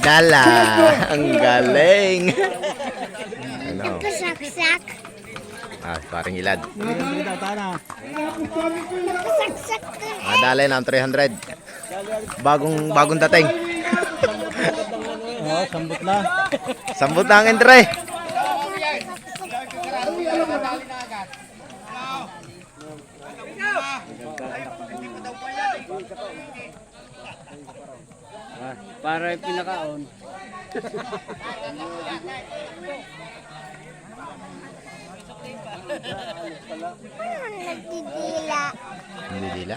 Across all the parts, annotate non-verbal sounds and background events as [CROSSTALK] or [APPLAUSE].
Dala. [LAUGHS] Ang galing. ano? Nakasaksak. Ah, parang ilad. Nakasaksak ka. Ah, dala ng 300. Bagong bagong dating. [LAUGHS] Oo, sambot na. Sambut na ang entre. Para pinakaon. Ano nagdidila? Hindi dila.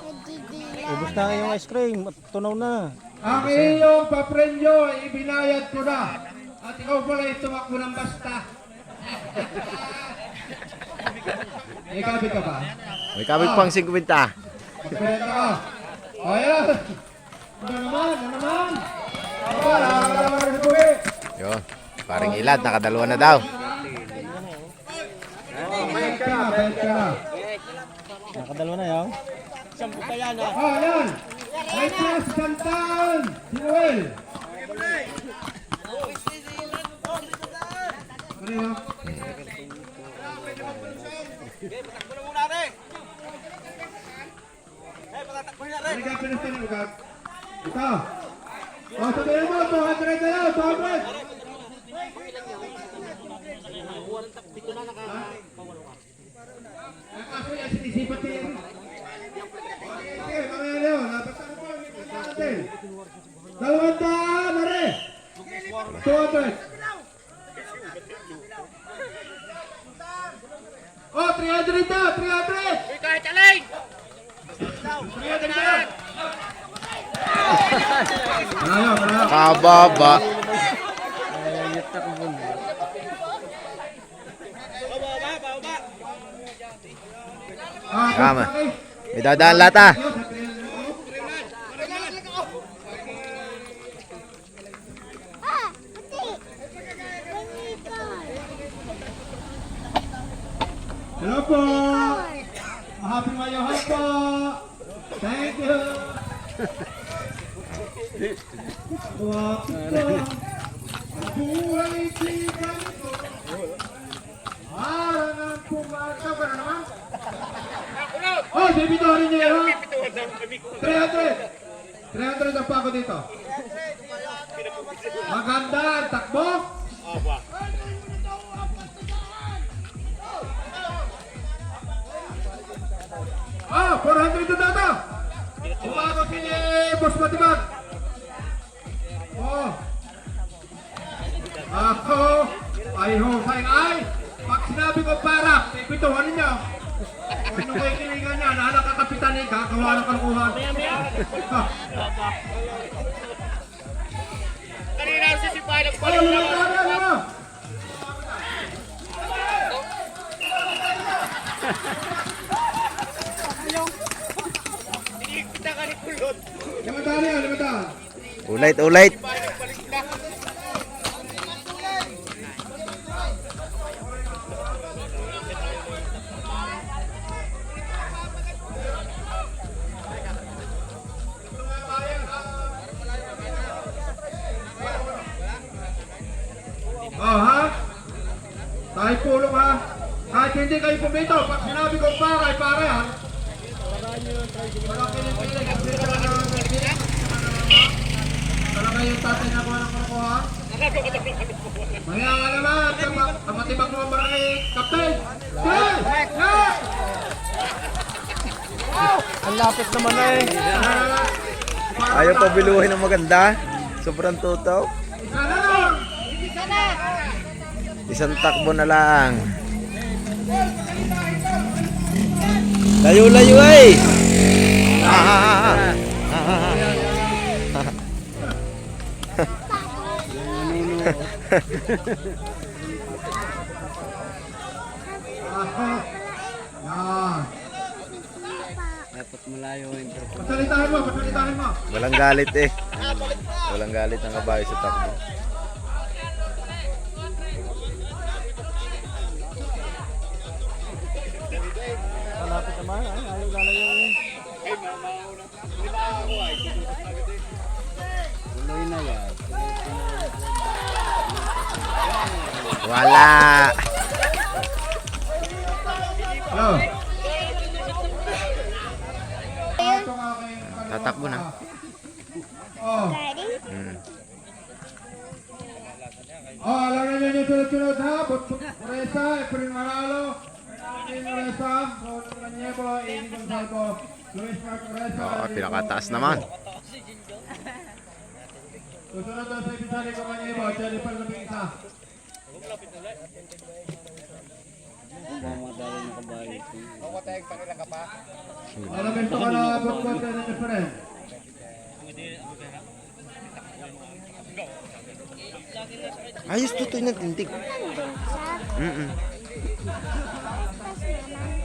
Nagdidila. Ubus na yung ice cream at tunaw na. Ang iyong papremyo ay ibinayad ko na. At ikaw pala ay tumakbo ng basta. [LAUGHS] May kabit ka ba? May kabig pang 50. Magpapalita ka. O yan. Ano naman? Ano naman? O, nakakalawa na si. Yun. Ilad. Nakadalawa na daw. Bayad ka na, bayad ka na. Nakadalawa na yaw. O, yan. May plus Santan. Si Noel. Ano yun? Ano ka pinusta niyo, Ugag? Ito. O, sabihin mo, 200 na lang, 200. Ang kaso yan, sinisipat niya yan. Sige, mamaya na yun. 200. Oh, 300 na, 300. Kahit alay! 300 na. Malayo, Ah, Tama. okay. May dadaan lata. Ah, ate. Panikan. Hello po. Happy Mayahan po. Thank you. Wak Buhay sigan ko. Para ng pumasaw ka na naman. Oh, bibitorin niya yun. 300. 300 ang pa ako dito. Maganda ang takbo. Ah, 400 na data. Umabot si Boss Matibag. Oh. Ako ay husay ay. Pag sinabi ko para, ipituhan ninyo. Kung ano kayo kilingan niya, nahala ka kapitan eh, kakawa ng kalukuhan. Ha. Kanina ako sisipay ng lumagdaan na mo. Kita ka ni Kulot. Lumagdaan yan, lumagdaan. Ulit, ulit. Kayo pumito, pag sinabi kong para, ay para yan. Wala Talaga yung tatay na kuha ng kukuha. Maya nga naman, kama- kamatibag mo ang barangay, Kapten! Hey! Yeah! Ang lapit naman na eh. Ayaw pa biluhin ng maganda. Sobrang tutaw. Isa na lang! Isang takbo na lang. Layo-layo ay! Ah, ah, ah. Dapat malayo yung. Pasalitahin mo, pasalitahin mo. Walang galit eh. Walang galit ang kabayo sa takbo. Wala. Aking Tatakbo na. Oh. Daddy? Mm. Oh, alam na yung sunod-sunod ha. Reza, Efren Maralo, Efren Reza, Ron Ranyebo, Amy Gonzalo, Luis Mark Reza. Oo, pinakataas naman. Susunod doon sa Ibisari ko Ranyebo, Jennifer Labing isa. Mamadali na kabayo. Alam ito ka na butkot ka Efren. Ayos tutoy tintig. Nandun sa Mm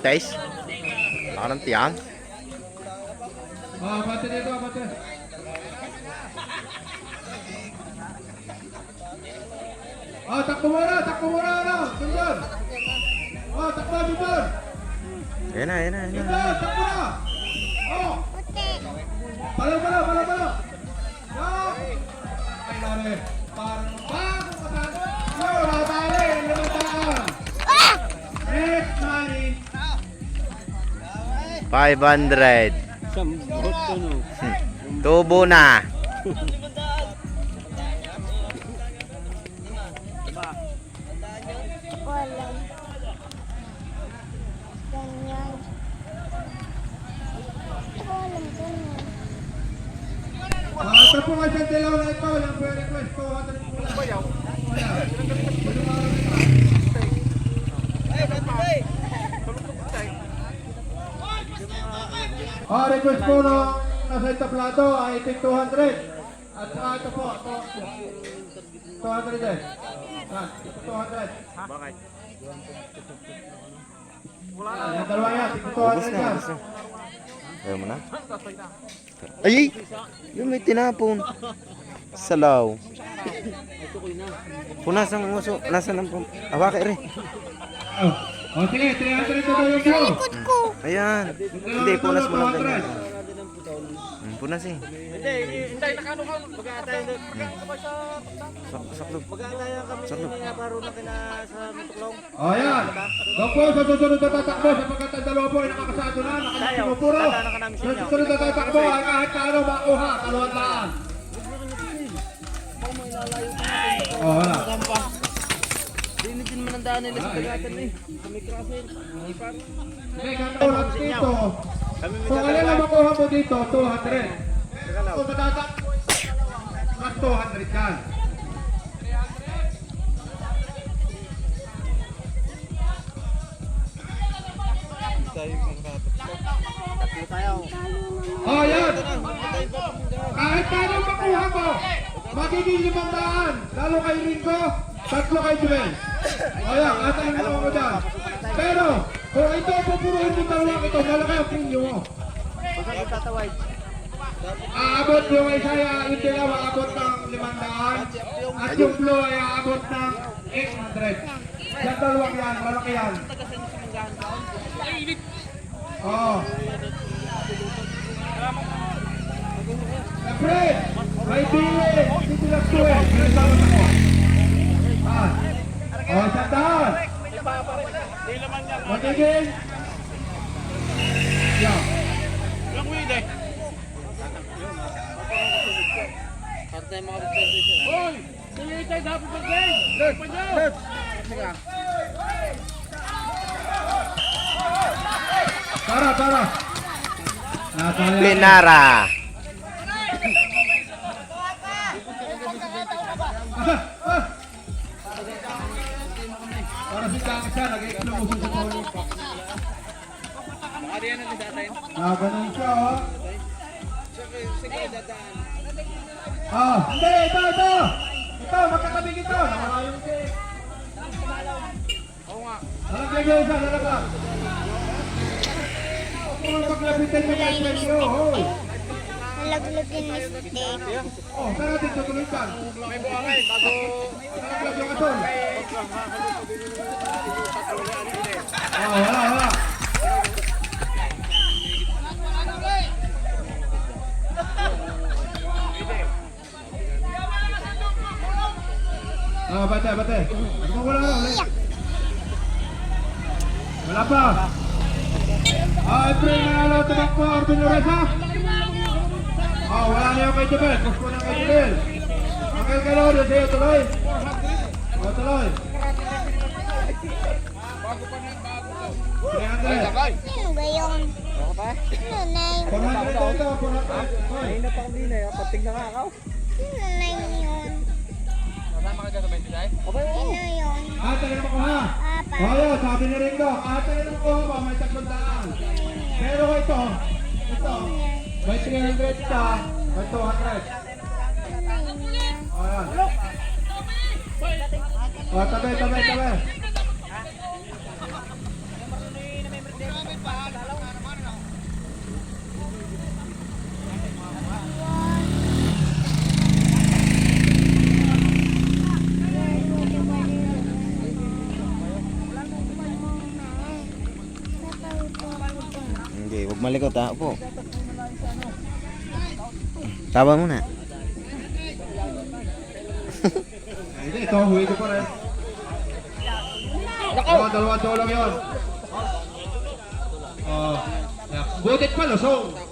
Parang bugtays. Parang tiyan. Ah, bate dito, bate. Ah, takbo muna, takbo muna, ano? Sundon. Ah, takbo, sundon. Yan na, yan na, yan na. Sundon, takbo na. Oh, palo, palo, palo, palo. Ah! Ay, nare. Parang bagong matalo. Yo, natali, ang limitaan. Ah! Next, nani. 500. Sambot ko no. Tubo na. [LAUGHS] Ah, request po ng nasa entablado ay ito 200. At saka ito po, ito, 200 din. Yan, ito 200. Bakit? Wala na. Yung dalawa yan, ito 200 Ubus na. Ayaw mo na? Ay! Yung may tinapon. Salaw. Punasan ang uso. Nasaan ang pum... Awake rin. Oh, oh sige, 300 ito yung mo. Likod ko. Ayan. Hindi, punas mo lang ganyan. Hmm, punas eh. Hindi, hindi, nakano ka. Mag-aatayan doon. Sak saklog. Mag-aatayan kami. Saklog. Paro na kina sa Mutuklong. Oh, yan. Doon po, sa susunod na tatakbo, sapagkat ang dalawa po ay nakakasado na, nakasinupuro. Dadaanan ka namin sa Sa inyo. susunod na tatakbo ay kahit paano makuha, kaluhan daan. Oh, wala. Man ang daan nila sa pagatan eh. Kami krasin. May katulad dito. Kung alin ang makuha mo dito, 200. Kung matatakbo, mas 200 yan. Oh, yan. Kahit paano makuha mo, magiging limang daan. Lalo kay Ringo, tatlo kay Joel. O yan, ata yung mga mo dyan. Pero, kung ito pupuruhin mo dalawang ito, malaki ang premium mo. Aabot yung Isaiah, yung dalawa aabot ng limang daan. At yung blue ay aabot ng 800. Yan dalawang yan, malaki yan. Oo. Fred, may bili. Dito lang to eh. Fred, tawag ako. Ah. Oh, sandaan. Magiging. Yeah. Tara, tara. Ah, tara. Pinara. Ah, ah. Para si Kang siya, nag-explosion sa Tony. Ah, ganun siya, oh. Ah, hindi, ito, ito. Ito, magkatabi ito. Yung cake. Oo nga. Nalagyan nyo isa, nalagyan. Kung maglapitan mo yung friend nyo, hoy. Nalaglagin ni steak. Oh, saan natin tutuloy dyan? May buhangay, bago... Nalagyan yung aton. Oh, wala, wala. Ah, bate, bate. Ano wala na ulit? Wala pa. Ah, April na alo tumakbo, Arvin Loresa. Ah, wala na yung kay Jubel. Gusto na kay Jubel. Ang kay Kaloro, sa'yo tuloy. O, tuloy. 300. Sino ba yun? Sino na yun? 400 daw ito, 400. Hoy. Ayun na pa kami na yun. Pating na nga ako. Sino na yun? Kasama ka dyan sa 29? Okay, Sino yun? Ah, tayo na makuha. Papa. O, yun, sabi ni Ringo. Ah, tayo na makuha ba? May tatlong daan. Pero ito, ito, may 300 ka, may 200. O, yan. O, tabi, tabi, tabi. Hindi, huwag malikot ha. Upo. Taba muna. Ito, huwi ko pa rin. Oo, dalawang dolong yun. Oh, yeah. Butit pa, lusong.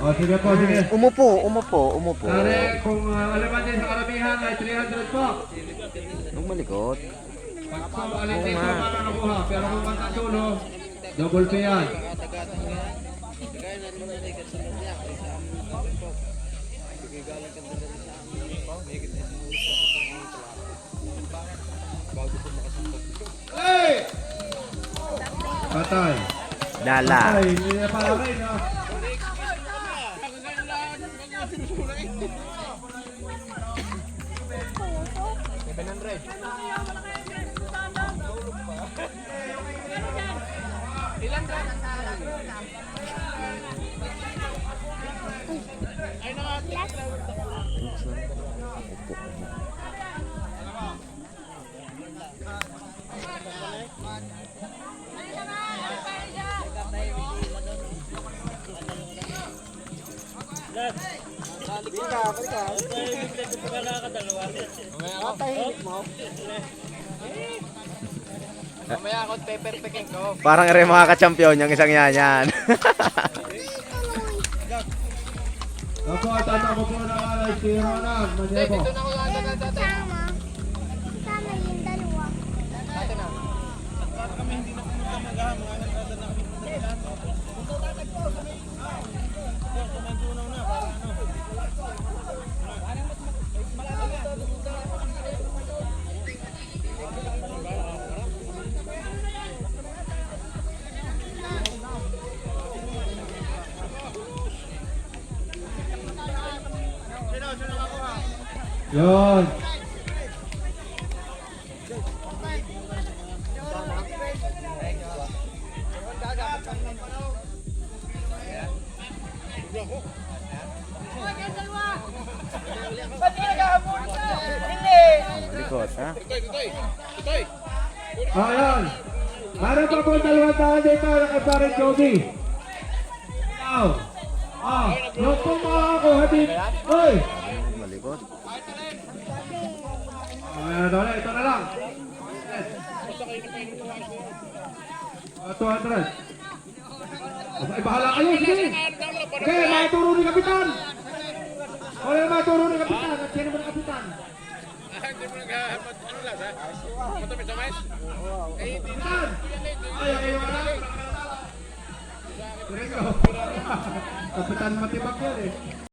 Oh, sige po, sige. Umupo, umupo, umupo. Kare, kung uh, alaman din sa karamihan ay 300 po. Huwag malikot. Pag po alin din po para nakuha. Pero kung magkasulo, double pay yan. Patay. Dala. Ay, hindi na pala rin, no? Mamaya ako peperpekin ko. Parang ere mga ka-champion yung isang yan yan. Ako, tatako po na alay si Ronald Manyebo. Sama. Yun. Malikot, ha? Ayan. Meron pa po dalawang taon dito ng Ibarren Joby. Wow. Ah, yung mga ako, hatid. Hoy! Malikot. Ayan, dole, ito na lang. Ah, 200. Ay, bahala kayo, sige. Okay, maturo ni Kapitan. Wala maturo ni Kapitan. At sino mo ni Kapitan? Kapitan! Ay, ay, wala. [LAUGHS] Kapitan Matibak yan eh.